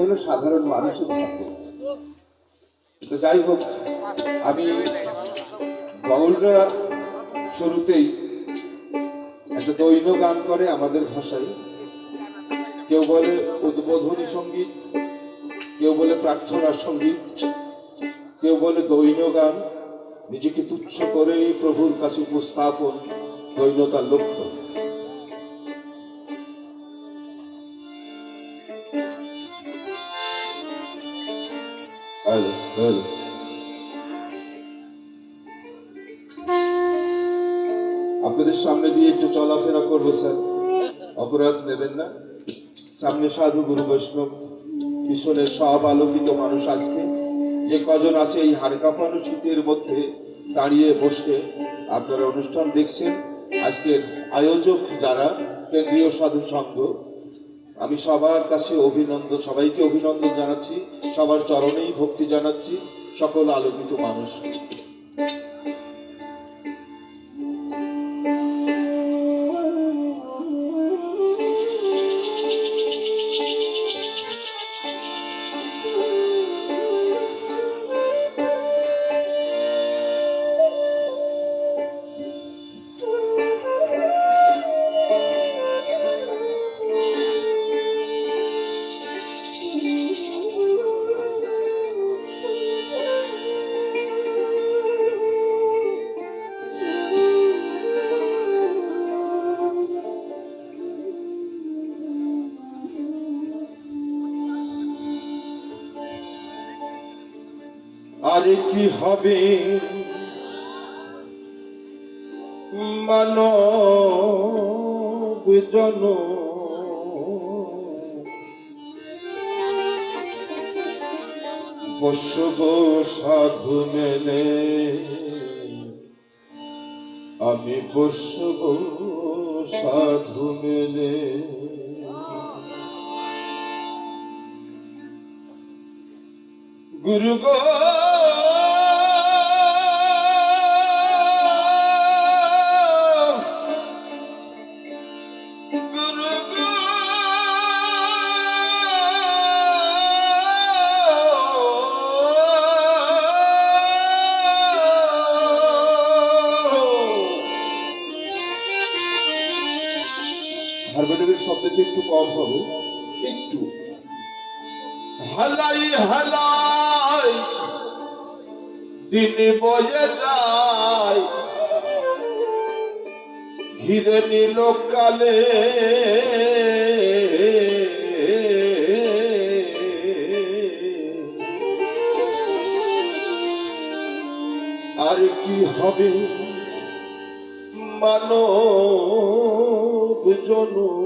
হলো সাধারণ মানুষের তো যাই হোক, আমি বাউলরা শুরুতেই একটা দৈন্য গান করে আমাদের ভাষায়। কেউ বলে উদ্বোধনী সংগীত, কেউ বলে প্রার্থনা সংগীত, কেউ বলে দৈন্য গান। নিজেকে তুচ্ছ করে প্রভুর কাছে উপস্থাপন দৈন্যতার লক্ষ্য। হ্যালো আপনাদের সামনে দিয়ে একটু চলাফেরা করব, স্যার। অপরাধ নেবেন না। সামনে সাধু গুরু বৈষ্ণব মিশনের সব আলোকিত মানুষ আজকে। যে কজন আছে এই হাড় কাঁপানো শীতের মধ্যে দাঁড়িয়ে বসে আপনারা অনুষ্ঠান দেখছেন। আজকের আয়োজক যারা, কেন্দ্রীয় সাধু সংঘ আমি সবার কাছে অভিনন্দন সবাইকে অভিনন্দন জানাচ্ছি সবার চরণেই ভক্তি জানাচ্ছি সকল আলোকিত মানুষ। আরে কি হবে? মানব জন বসব সাধু মেলে। আমি বসব সাধু মেলে। গুরু গো হালাই হালাই দিন বয়ে যায় ঘিরে নিল কালে আর কি হবে মানব জনু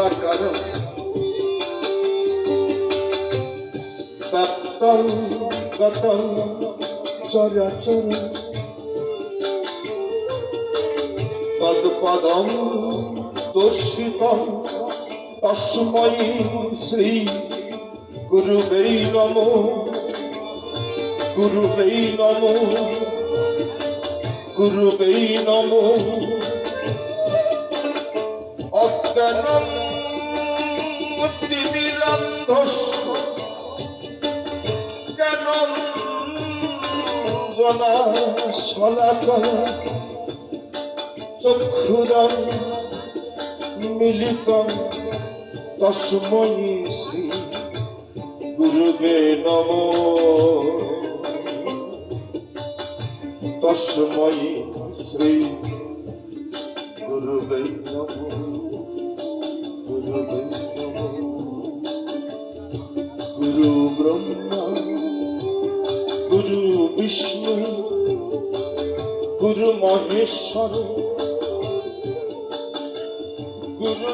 মণ্ডলাকার ব্যাপ্তং গতং চরাচর তৎপদং দর্শিতং তস্मै শ্রী গুরুবে নমো। গুরুবে নমো। গুরুবে নমো। অজ্ঞানং জনা শলাকয় চক্ষুরং মিলিতং তস্मै শ্রী গুরুবে নমো। তস্मै শ্রী গুরুবে নমো গুরুবে নমো। গুরু ব্রহ্মা। বিষ্ণু, গুরু মহেশ্বর, গুরু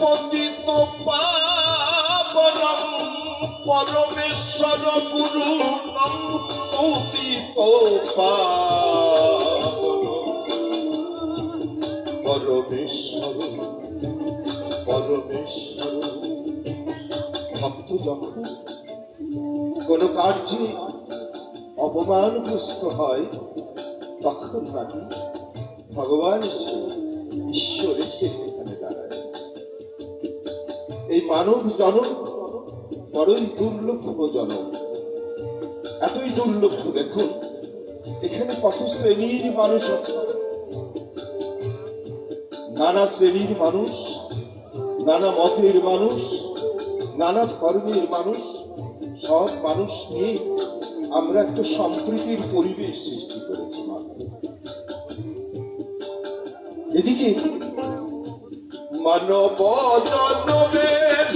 পতিত পাবনম, পরমেশ্বর গুরু পতিত পাবন পরমেশ্বর পরমেশ্বর, ভক্ত যখন কোন কার্যে অপমানগ্রস্ত হয়, তখন নাকি ভগবান ঈশ্বর এসে সেখানে দাঁড়ায়। এই মানব জনম বড়ই দুর্লভ জনম। এতই দুর্লভ দেখুন, এখানে কত শ্রেণির মানুষ আছে। নানা শ্রেণির মানুষ, নানা মতের মানুষ, নানা ধর্মের মানুষ, সব মানুষ নিয়ে আমরা একটা সম্প্রীতির পরিবেশ সৃষ্টি করেছি। এদিকে মানব জনমের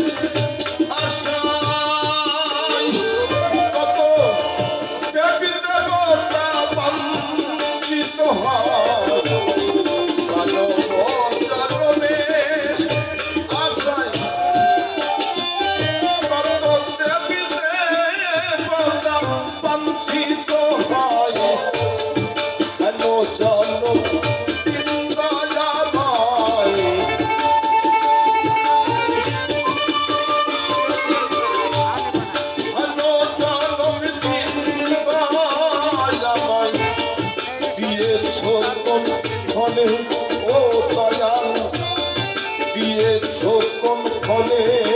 দিয়েছ কোন ফলে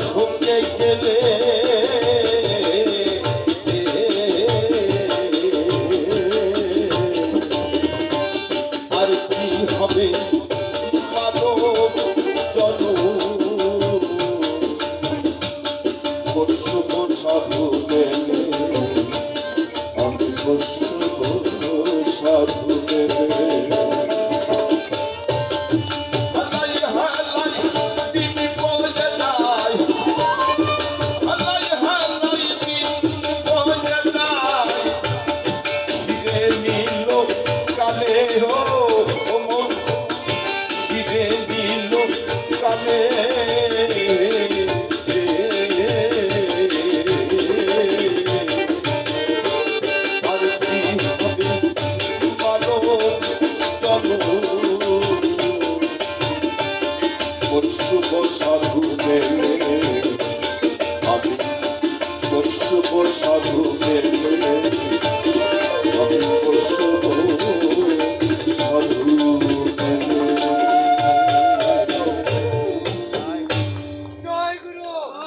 ঢুকে গেলে